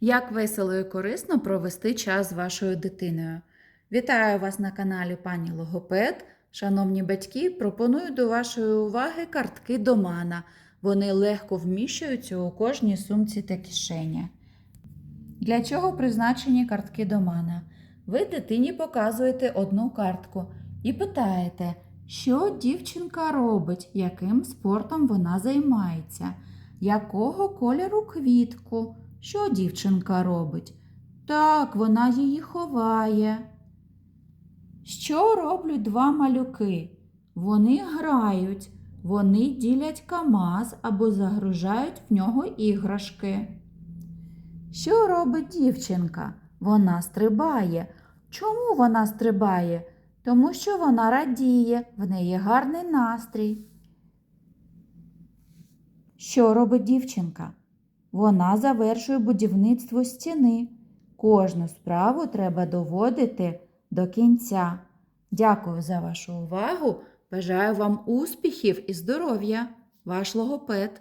Як весело і корисно провести час з вашою дитиною. Вітаю вас на каналі пані Логопед. Шановні батьки, пропоную до вашої уваги картки Домана. Вони легко вміщуються у кожній сумці та кишені. Для чого призначені картки Домана? Ви дитині показуєте одну картку і питаєте, що дівчинка робить, яким спортом вона займається, якого кольору квітку, що дівчинка робить. Так, вона її ховає. Що роблять два малюки? Вони грають, вони ділять камаз або загружають в нього іграшки. Що робить дівчинка? Вона стрибає. Чому вона стрибає? Тому що вона радіє, в неї гарний настрій. Що робить дівчинка? Вона завершує будівництво стіни. Кожну справу треба доводити до кінця. Дякую за вашу увагу. Бажаю вам успіхів і здоров'я. Ваш логопед.